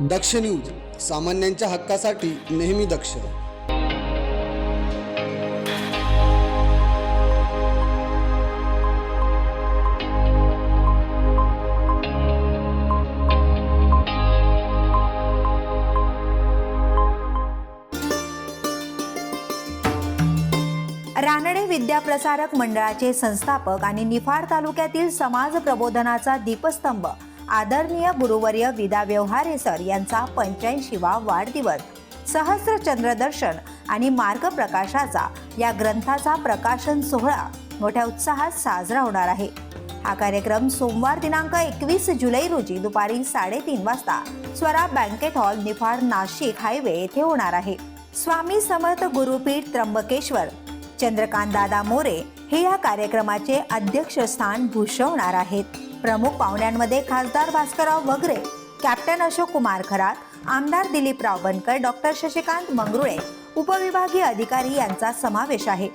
दक्ष news सामान्यांच्या हक्कासाठी नेहमी दक्ष. रानडे विद्याप्रसारक मंडळाचे संस्थापक आणि निफाड तालुक्यातील समाज प्रबोधनाचा दीपस्तंभ आदरणीय गुरुवर्य विदा व्यवहारे सर यांचा पंच्याऐंशीवा वाढदिवस. सहस्र चंद्रदर्शन आणि मार्गप्रकाशाचा या ग्रंथाचा प्रकाशन सोहळा मोठ्या उत्साहात साजरा होणार आहे. हा कार्यक्रम सोमवार दिनांक एकवीस जुलै रोजी दुपारी साडेतीन वाजता Swara banquet hall Niphad Nashik highway येथे होणार आहे. स्वामी समर्थ गुरुपीठ त्र्यंबकेश्वर. चंद्रकांत दादा मोरे हे या कार्यक्रमाचे अध्यक्षस्थान भूषवणार आहेत. प्रमुख पाहुण्यांमध्ये खासदार भास्करराव वगरे कॅप्टन अशोक कुमार खरात आमदार दिलीपराव बनकर डॉक्टर शशिकांत मंगरुळे उपविभागीय अधिकारी यांचा समावेश आहे.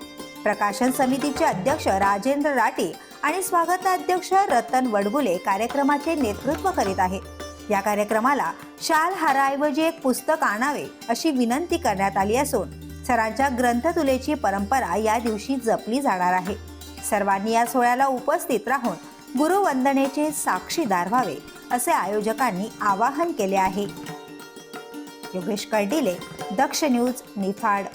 प्रकाशन समितीचे अध्यक्ष राजेंद्र राटे आणि स्वागताध्यक्ष रतन वडगुले कार्यक्रमाचे नेतृत्व करीत आहेत या कार्यक्रमाला शाल हाराऐवजी एक पुस्तक आणावे अशी विनंती करण्यात आली असून सरांच्या ग्रंथतुलेची परंपरा या दिवशी जपली जाणार आहे. सर्वांनी या सोहळ्याला उपस्थित राहून गुरुवंदनेचे साक्षीदार व्हावे असे आयोजकांनी आवाहन केले आहे. योगेश कर्डिले दक्ष न्यूज निफाड.